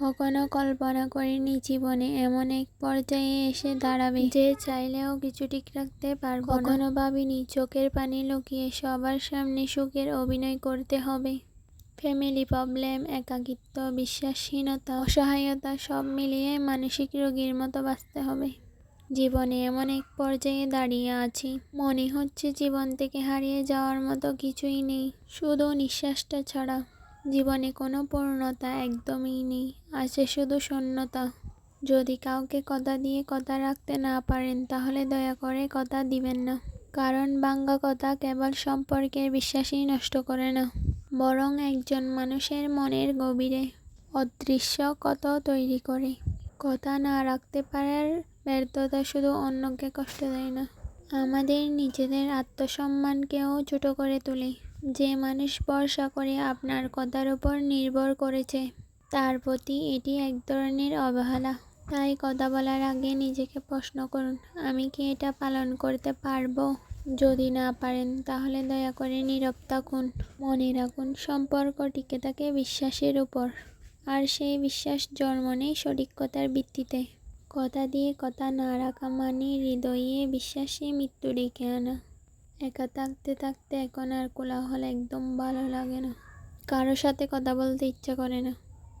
কখনো কল্পনা করিনি জীবনে এমন এক পর্যায়ে এসে দাঁড়াবে। যে চাইলেও কিছু ঠিক রাখতে পারব। কখনো ভাবিনি চোখের পানি লুকিয়ে সবার সামনে সুখের অভিনয় করতে হবে। ফ্যামিলি প্রবলেম, একাকিত্ব, বিশ্বাসহীনতা, অসহায়তা সব মিলিয়ে মানসিক রোগীর মতো বাঁচতে হবে। জীবনে এমন এক পর্যায়ে দাঁড়িয়ে আছি। মনে হচ্ছে জীবন থেকে হারিয়ে যাওয়ার মতো কিছুই নেই। শুধু নিঃশ্বাসটা ছাড়া। জীবনে কোনো পূর্ণতা একদমই নেই। আছে শুধু শূন্যতা। যদি কাউকে কথা দিয়ে কথা রাখতে না পারেন, তাহলে দয়া করে কথা দিবেন না। কারণ বাঙ্গা কথা কেবল সম্পর্কের বিশ্বাসই নষ্ট করে না, বরং একজন মানুষের মনের গভীরে অদৃশ্য কত তৈরি করে। কথা না রাখতে পারার ব্যর্থতা শুধু অন্যকে কষ্ট দেয় না। আমাদের নিজেদের আত্মসম্মানকেও ছোট করে তোলে। যে মানুষ ভরসা করে আপনার কথার উপর নির্ভর করেছে, তার প্রতি এটি এক ধরনের অবহেলা। তাই কথা বলার আগে নিজেকে প্রশ্ন করুন, আমি কি এটা পালন করতে পারব? যদি না পারেন, তাহলে দয়া করে নীরব থাকুন, মনে রাখুন সম্পর্ক টিকে থাকে বিশ্বাসের উপর। আর সেই বিশ্বাস জন্ম নেই সঠিক কথার ভিত্তিতে। কথা দিয়ে কথা না রাখা মানে হৃদয়ে বিশ্বাসে মৃত্যু ডেকে আনা। একা থাকতে থাকতে এখন আর কোলাহল একদম ভালো লাগে না। কারোর সাথে কথা বলতে ইচ্ছা করে না।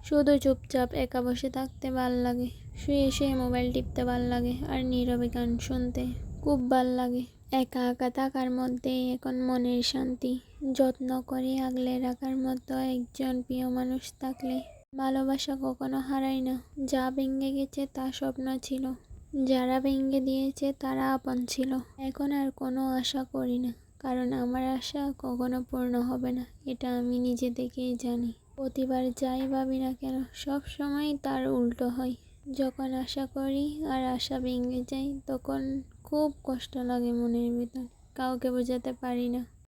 শুধু চুপচাপ একা বসে থাকতে ভালো লাগে। শুয়ে শুয়ে মোবাইল টিপতে ভালো লাগে আর নীরবে গান শুনতে খুব ভালো লাগে। একা একা থাকার মধ্যে এখন মনের শান্তি, যত্ন করে আগলে রাখার মতো একজন প্রিয় মানুষ থাকলে ভালোবাসা কখনো হারায় না। যা ভেঙে গেছে তা স্বপ্ন ছিল। যারা ভেঙে দিয়েছে তারা আপন ছিল। এখন আর কোনো আশা করি না, কারণ আমার আশা কখনো পূর্ণ হবে না, এটা আমি নিজে থেকেই জানি। প্রতিবার যাই ভাবি না কেন, সব সময় তার উল্টো হয়। যখন আশা করি আর আশা ভেঙে যাই তখন খুব কষ্ট লাগে মনের ভিতর, কাউকে বোঝাতে পারি না।